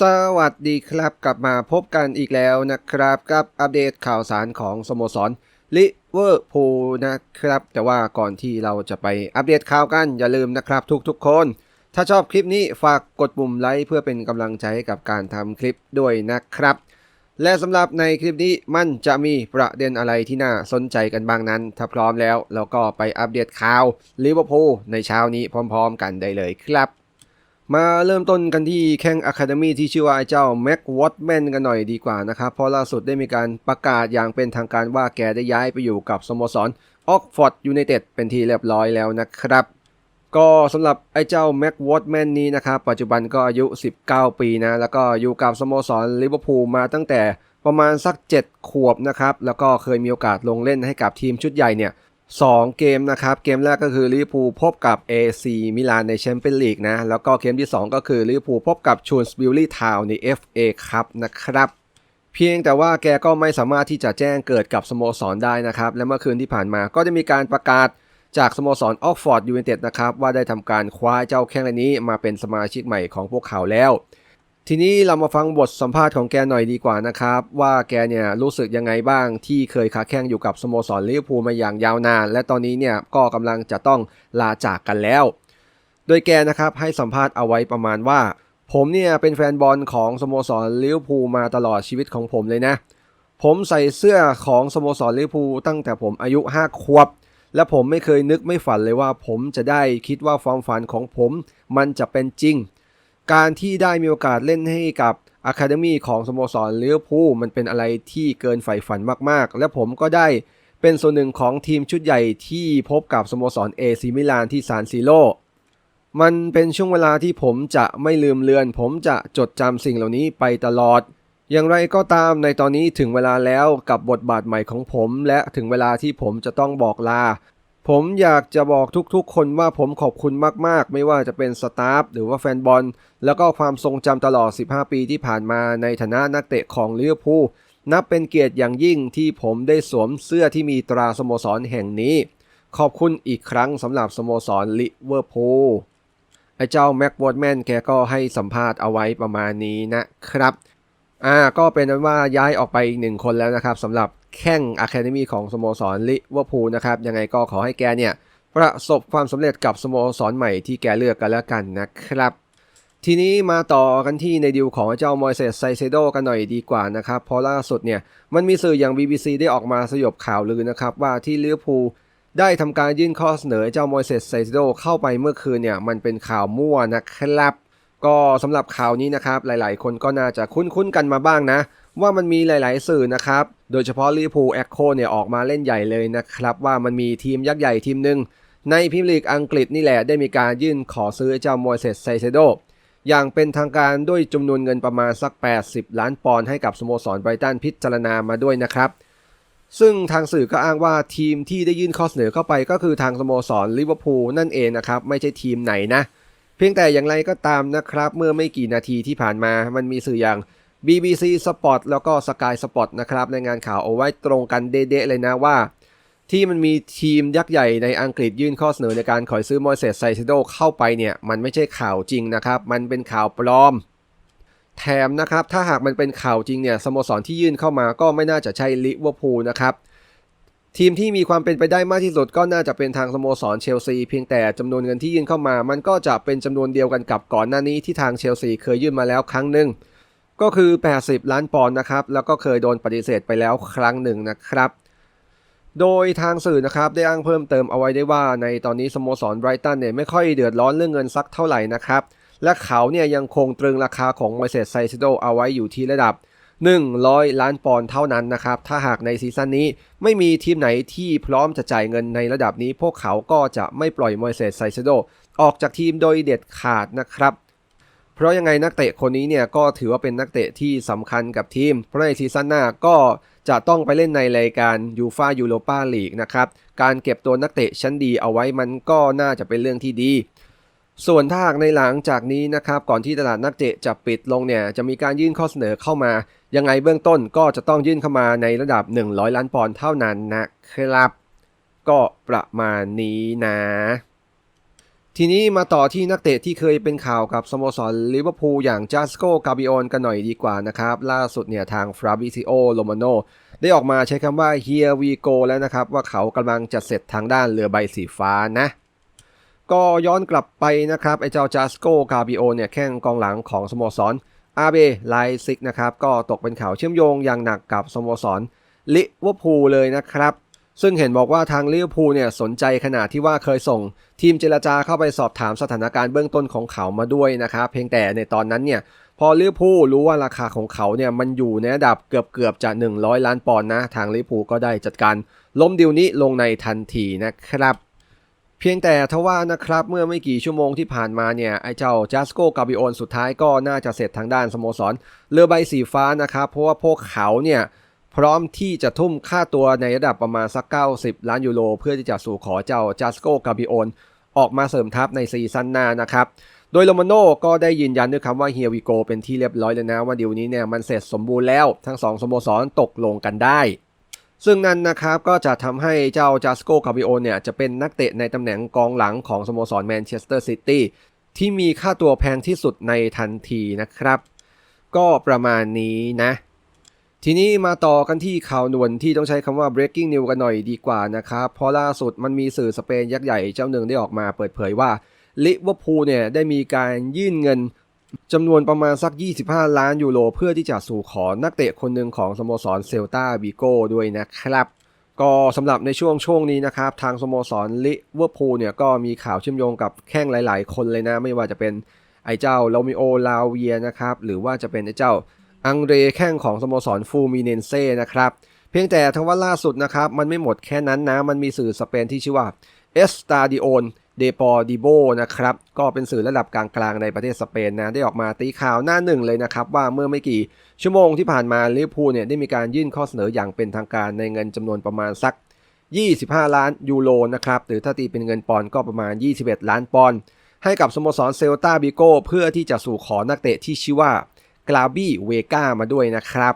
สวัสดีครับกลับมาพบกันอีกแล้วนะครับ กับอัปเดตข่าวสารของสโมสรลิเวอร์พูลนะครับ แต่ว่าก่อนที่เราจะไปอัปเดตข่าวกันอย่าลืมนะครับทุกๆคน ถ้าชอบคลิปนี้ฝากกดปุ่มไลค์เพื่อเป็นกำลังใจให้กับการทำคลิปด้วยนะครับ และสำหรับในคลิปนี้มันจะมีประเด็นอะไรที่น่าสนใจกันบ้างนั้น ถ้าพร้อมแล้วเราก็ไปอัปเดตข่าวลิเวอร์พูลในเช้านี้พร้อม ๆ กันได้เลยครับ มาเริ่มต้นกันที่แข่งอะคาเดมีที่ชื่อว่าไอเจ้าแม็กวอตแมนกันหน่อยดีกว่านะครับ เพราะล่าสุดได้มีการประกาศอย่างเป็นทางการว่าแกได้ย้ายไปอยู่กับสโมสรออกฟอร์ดยูไนเต็ดเป็นที่เรียบร้อยแล้วนะครับ ก็สำหรับไอ้เจ้าแม็กวอตแมนนี้นะครับปัจจุบันก็อายุ 19 ปีนะ แล้วก็อยู่กับสโมสรลิเวอร์พูลมาตั้งแต่ประมาณสัก 7 ขวบนะครับ แล้วก็เคยมีโอกาสลงเล่นให้กับทีมชุดใหญ่เนี่ย 2 เกมนะครับ เกมแรกก็คือลิเวอร์พูลพบกับ AC มิลานในแชมเปี้ยนลีกนะ แล้วก็เกมที่ 2 ก็คือลิเวอร์พูลพบกับชูนสบิลลี่ทาวใน FA ครับนะครับ เพียงแต่ว่าแกก็ไม่สามารถที่จะแจ้งเกิดกับสโมสรได้นะครับ และเมื่อคืนที่ผ่านมาก็ได้มีการประกาศจากสโมสรออกฟอร์ดยูไนเต็ดนะครับ ว่าได้ทำการคว้าเจ้าแข้งรายนี้มาเป็นสมาชิกใหม่ของพวกเขาแล้ว ทีนี้เรามาฟังบทสัมภาษณ์ของแกหน่อยดีกว่านะครับ ว่าแกเนี่ยรู้สึกยังไงบ้างที่เคยค้าแข่งอยู่กับสโมสรลิเวอร์พูลมาอย่างยาวนาน และตอนนี้เนี่ยก็กำลังจะต้องลาจากกันแล้ว โดยแกนะครับให้สัมภาษณ์เอาไว้ประมาณว่า ผมเนี่ยเป็นแฟนบอลของสโมสรลิเวอร์พูลมาตลอดชีวิตของผมเลยนะ ผมใส่เสื้อของสโมสรลิเวอร์พูลตั้งแต่ผมอายุ5ขวบและผมไม่เคยนึกไม่ฝันเลยว่าผมจะได้คิดว่าความฝันของผมมันจะเป็นจริง การที่ได้มีโอกาสเล่นให้กับอะคาเดมีของสโมสรลิเวอร์พูลมันเป็นอะไรที่เกินใฝ่ฝันมากๆ และผมก็ได้เป็นส่วนหนึ่งของทีมชุดใหญ่ที่พบกับสโมสรเอซิมิลานที่ซานซิโรมันเป็นช่วงเวลาที่ผมจะไม่ลืมเลือน ผมจะจดจำสิ่งเหล่านี้ไปตลอด อย่างไรก็ตามในตอนนี้ถึงเวลาแล้วกับบทบาทใหม่ของผม และถึงเวลาที่ผมจะต้องบอกลา ผมอยากจะบอกทุกๆ คนว่าผมขอบคุณมากๆ ไม่ว่าจะเป็นสตาฟหรือว่าแฟนบอล แล้วก็ความทรงจำตลอด 15 ปีที่ผ่านมาในฐานะนักเตะของลิเวอร์พูลนับเป็นเกียรติอย่างยิ่งที่ผมได้สวมเสื้อที่มีตราสโมสรแห่งนี้ ขอบคุณอีกครั้งสำหรับสโมสรลิเวอร์พูลไอ้เจ้าแม็กวอร์ดแมนแกก็ให้สัมภาษณ์เอาไว้ประมาณนี้นะครับ อ่าก็เป็นนั้นว่าย้ายออกไปอีกหนึ่งคนแล้วนะครับสำหรับ แข้งอะคาเดมีของสโมสรลิเวอร์พูลนะครับ ยังไงก็ขอให้แกเนี่ย ประสบความสำเร็จกับสโมสรใหม่ที่แกเลือกกันแล้วกันนะครับ ทีนี้มาต่อกันที่ในดิวของเจ้ามอยเซสไซเซโดกันหน่อยดีกว่านะครับ เพราะล่าสุดเนี่ย มันมีสื่ออย่าง BBC ได้ออกมาสยบข่าวลือนะครับ ว่าที่ลิเวอร์พูลได้ทำการยื่นข้อเสนอเจ้ามอยเซสไซเซโดเข้าไปเมื่อคืนเนี่ยมันเป็นข่าวมั่วนะครับก็สำหรับข่าวนี้นะครับหลายๆ คนก็น่าจะคุ้นๆกันมาบ้างนะ ว่ามันมีหลาย ๆ สื่อนะครับ โดยเฉพาะลิเวอร์พูลแอคโคเนี่ยออกมาเล่นใหญ่เลยนะครับ ว่ามันมีทีมยักษ์ใหญ่ทีมหนึ่งในพรีเมียร์ลีกอังกฤษนี่แหละได้มีการยื่นขอซื้อเจ้ามอยเซสไซเซโดอย่างเป็นทางการด้วยจำนวนเงินประมาณสัก 80 ล้านปอนด์ให้กับสโมสรไบรตันพิจารณามาด้วยนะครับ ซึ่งทางสื่อก็อ้างว่าทีมที่ได้ยื่นข้อเสนอเข้าไปก็คือทางสโมสรลิเวอร์พูลนั่นเองนะครับ ไม่ใช่ทีมไหนนะ เพียงแต่อย่างไรก็ตามนะครับ เมื่อไม่กี่นาทีที่ผ่านมามันมีสื่ออย่าง BBC Sport แล้วก็ Sky Sport นะครับในงานข่าวเอาไว้ตรงกันเด๊ะๆเลยนะว่า ที่มันมีทีมยักษ์ใหญ่ในอังกฤษยื่นข้อเสนอในการขอซื้อมอยเซสไซเซโดเข้าไปเนี่ย มันไม่ใช่ข่าวจริงนะครับ มันเป็นข่าวปลอม แถมนะครับ ถ้าหากมันเป็นข่าวจริงเนี่ยสโมสรที่ยื่นเข้ามาก็ไม่น่าจะใช่ลิเวอร์พูลนะครับทีมที่มีความเป็นไปได้มากที่สุดก็น่าจะเป็นทางสโมสรเชลซีเพียงแต่จำนวนเงินที่ยื่นเข้ามา มันก็จะเป็นจำนวนเดียวกันกับก่อนหน้านี้ที่ทางเชลซีเคยยื่นมาแล้วครั้งหนึ่ง ก็คือ 80 ล้านปอนด์นะครับ แล้วก็เคยโดนปฏิเสธไปแล้วครั้งหนึ่งนะครับ โดยทางสื่อนะครับได้อ้างเพิ่มเติมเอาไว้ได้ว่าในตอนนี้สโมสรไบรตันเนี่ยไม่ค่อยเดือดร้อนเรื่องเงินสักเท่าไหร่นะครับ และเขาเนี่ยยังคงตรึงราคาของมอยเซสไซซิโดเอาไว้อยู่ที่ระดับ 100 ล้านปอนด์เท่านั้นนะครับ ถ้าหากในซีซั่นนี้ไม่มีทีมไหนที่พร้อมจะจ่ายเงินในระดับนี้ พวกเขาก็จะไม่ปล่อยมอยเซสไซซิโดออกจากทีมโดยเด็ดขาดนะครับ เพราะยังไงนักเตะคนนี้เนี่ยก็ถือว่าเป็นนักเตะที่สำคัญกับทีม เพราะในซีซั่นหน้าก็จะต้องไปเล่นในรายการยูฟายูโรปาลีกนะครับ การเก็บตัวนักเตะชั้นดีเอาไว้มันก็น่าจะเป็นเรื่องที่ดี ส่วนถ้าหากในหลังจากนี้นะครับ ก่อนที่ตลาดนักเตะจะปิดลงเนี่ย จะมีการยื่นข้อเสนอเข้ามา ยังไงเบื้องต้นก็จะต้องยื่นเข้ามาในระดับ 100 ล้านปอนด์เท่านั้นนะครับ ก็ประมาณนี้นะ ทีนี้มาต่อที่นักเตะที่เคยเป็นข่าวกับสโมสรลิเวอร์พูลอย่างจัสโกกาบิโอนกันหน่อยดีกว่านะครับ ล่าสุดเนี่ยทางฟราบิซิโอโลมาโนได้ออกมาใช้คำว่า here we go แล้วนะครับ ว่าเขากำลังจะเสร็จทางด้านเรือใบสีฟ้านะก็ย้อนกลับไปนะครับไอ้เจ้าจัสโกกาบิโอเนี่ยแข้งกองหลังของสโมสรอาเบไลซิกนะครับก็ตกเป็นข่าวเชื่อมโยงอย่างหนักกับสโมสรลิเวอร์พูลเลยนะครับ ซึ่งเห็นบอกว่าทางลิเวอร์พูลเนี่ยสนใจขนาดที่ว่าเคยส่ง ทีมเจรจาเข้าไปสอบถามสถานการณ์เบื้องต้นของเขามาด้วยนะครับเพียงแต่ในตอนนั้นเนี่ยพอลิเวอร์พูลรู้ว่าราคาของเขาเนี่ยมันอยู่ในระดับเกือบเกือบจะ 100 ล้านปอนด์นะทางลิเวอร์พูลก็ได้จัดการล้มดีลนี้ลงในทันทีนะครับ เพียงแต่ทว่านะครับเมื่อไม่กี่ชั่วโมงที่ผ่านมาเนี่ยไอ้เจ้าจัสโกกาบิโอนสุดท้ายก็น่าจะเสร็จทางด้านสโมสรเรือใบสีฟ้านะครับเพราะว่าพวกเขาเนี่ย พร้อมที่จะทุ่มค่าตัวในระดับประมาณสัก 90 ล้านยูโรเพื่อที่จะสู่ขอเจ้าจัสโกกาบิโอนออกมาเสริมทัพในซีซั่นหน้านะครับโดยโรมาโน่ก็ได้ยืนยันด้วยคำว่าเฮียวิโกเป็นที่เรียบร้อยแล้วนะ ว่าดีลนี้เนี่ยมันเสร็จสมบูรณ์แล้วทั้งสองสโมสรตกลงกันได้ ซึ่งนั่นนะครับก็จะทำให้เจ้าจัสโกคาบิโอเนี่ยจะเป็นนักเตะในตำแหน่งกองหลังของสโมสรแมนเชสเตอร์ซิตี้ที่มีค่าตัวแพงที่สุดในทันทีนะครับ ก็ประมาณนี้นะ ทีนี้มาต่อกันที่ข่าวด่วนที่ต้องใช้คำว่า breaking news กันหน่อยดีกว่านะครับเพราะล่าสุดมันมีสื่อสเปนยักษ์ใหญ่เจ้าหนึ่งได้ออกมาเปิดเผยว่าลิเวอร์พูลเนี่ยได้มีการยื่นเงินจำนวนประมาณสัก 25 ล้านยูโรเพื่อที่จะสู่ขอนักเตะคนหนึ่งของสโมสรเซลตาบิโก้ด้วยนะครับ ก็สำหรับในช่วงช่วงนี้นะครับ ทางสโมสรลิเวอร์พูลเนี่ยก็มีข่าวเชื่อมโยงกับแข้งหลาย ๆ คนเลยนะ ไม่ว่าจะเป็นไอ้เจ้าโรมิโอลาเวียนะครับ หรือว่าจะเป็นไอ้เจ้า อังเรแข้งของสโมสรฟูมิเนนเซ่นะครับ เพียงแต่ทว่าล่าสุดนะครับ มันไม่หมดแค่นั้นนะ มันมีสื่อสเปนที่ชื่อว่าเอสตาดิโอนเดปอดิโบนะครับ ก็เป็นสื่อระดับกลางๆในประเทศสเปนนะ ได้ออกมาตีข่าวหน้าหนึ่งเลยนะครับ ว่าเมื่อไม่กี่ชั่วโมงที่ผ่านมาลิเวอร์พูลเนี่ยได้มีการยื่นข้อเสนออย่างเป็นทางการในเงินจำนวนประมาณสัก 25 ล้านยูโรนะครับ หรือถ้าตีเป็นเงินปอนด์ก็ประมาณ 21 ล้านปอนด์ให้กับสโมสรเซลตาบิโกเพื่อที่จะสู่ขอนักเตะที่ชื่อว่า กลาบี้เวกามาด้วยนะครับ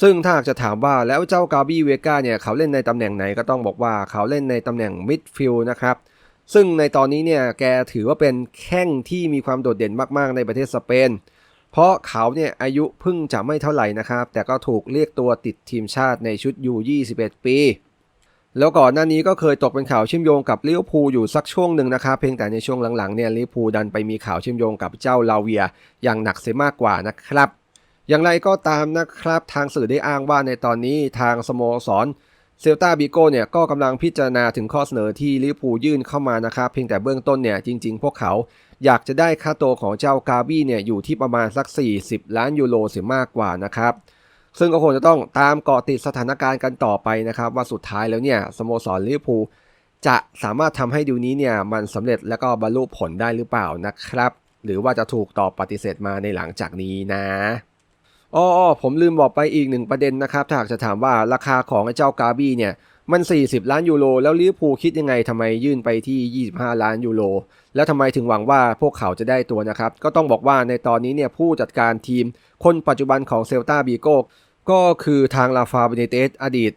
ซึ่งถ้าจะถามว่าแล้วเจ้ากาบี้เวกาเนี่ยเขาเล่นในตำแหน่งไหนก็ต้องบอกว่าเขาเล่นในตำแหน่งมิดฟิลด์นะครับ ซึ่งในตอนนี้เนี่ยแกถือว่าเป็นแข้งที่มีความโดดเด่นมากๆในประเทศสเปน เพราะเขาเนี่ยอายุเพิ่งจะไม่เท่าไหร่นะครับ แต่ก็ถูกเรียกตัวติดทีมชาติในชุดยู21 ปี แล้วก่อนหน้านี้ก็เคยตกเป็นข่าวเชื่อมโยงกับลิเวอร์พูลอยู่สักช่วงหนึ่งนะครับเพียงแต่ในช่วงหลังๆเนี่ยลิเวอร์พูลดันไปมีข่าวเชื่อมโยงกับเจ้าลาเวีย อย่างหนักเสียมากกว่านะครับ อย่างไรก็ตามนะครับทางสื่อได้อ้างว่าในตอนนี้ทางสโมสรเซลตาบิโกเนี่ยก็กำลังพิจารณาถึงข้อเสนอที่ลิเวอร์พูลยื่นเข้ามานะครับเพียงแต่เบื้องต้นเนี่ยจริง ๆ พวกเขาอยากจะได้ค่าตัวของเจ้ากาบี้เนี่ยอยู่ที่ประมาณสัก 40 ล้านยูโรเสียมากกว่านะครับ ซึ่งก็คงจะต้องตามเกาะติดสถานการณ์กันต่อไปนะครับ ว่าสุดท้ายแล้วเนี่ยสโมสรลิเวอร์พูลจะสามารถทำให้ดิวนี้เนี่ยมันสำเร็จแล้วก็บรรลุผลได้หรือเปล่านะครับ หรือว่าจะถูกตอบปฏิเสธมาในหลังจากนี้นะอ๋อผมลืมบอกไปอีกหนึ่งประเด็นนะครับ ถ้าหากจะถามว่าราคาของไอ้เจ้ากาบี้เนี่ย มัน 40 ล้านยูโรแล้วลิเวอร์พูลคิดยังไงทำไมยื่นไปที่ 25 ล้านยูโรแล้วทำไมถึงหวังว่าพวกเขาจะได้ตัวนะครับ ก็ต้องบอกว่าในตอนนี้เนี่ยผู้จัดการทีม คนปัจจุบันของเซลตาบีโกก็คือทางลาฟาเบเนเตสอดีต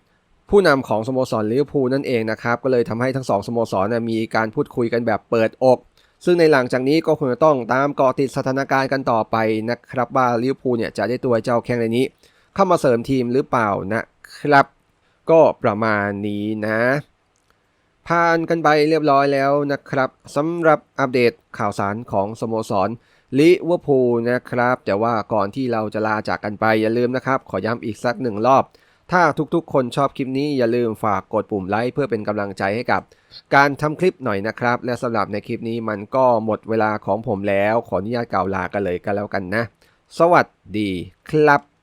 ผู้นำของสโมสรลิเวอร์พูลนั่นเองนะครับ ก็เลยทำให้ทั้งสองสโมสรมีการพูดคุยกันแบบเปิดอก ซึ่งในหลังจากนี้ก็คงจะต้องตามเกาะติดสถานการณ์กันต่อไปนะครับว่าลิเวอร์พูลเนี่ยจะได้ตัวเจ้าแข้งในนี้ เข้ามาเสริมทีมหรือเปล่านะครับ ก็ประมาณนี้นะผ่านกันไปเรียบร้อยแล้วนะครับสำหรับอัปเดตข่าวสารของสโมสรลิเวอร์พูลนะครับ แต่ว่าก่อนที่เราจะลาจากกันไปอย่าลืมนะครับ ขอย้ำอีกสักหนึ่งรอบ ถ้าทุกๆ คนชอบคลิปนี้อย่าลืมฝากกดปุ่มไลค์เพื่อเป็นกำลังใจให้กับ การทำคลิปหน่อยนะครับ และสำหรับในคลิปนี้มันก็หมดเวลาของผมแล้ว ขออนุญาตกล่าวลากันเลยกันแล้วกันนะ สวัสดีครับ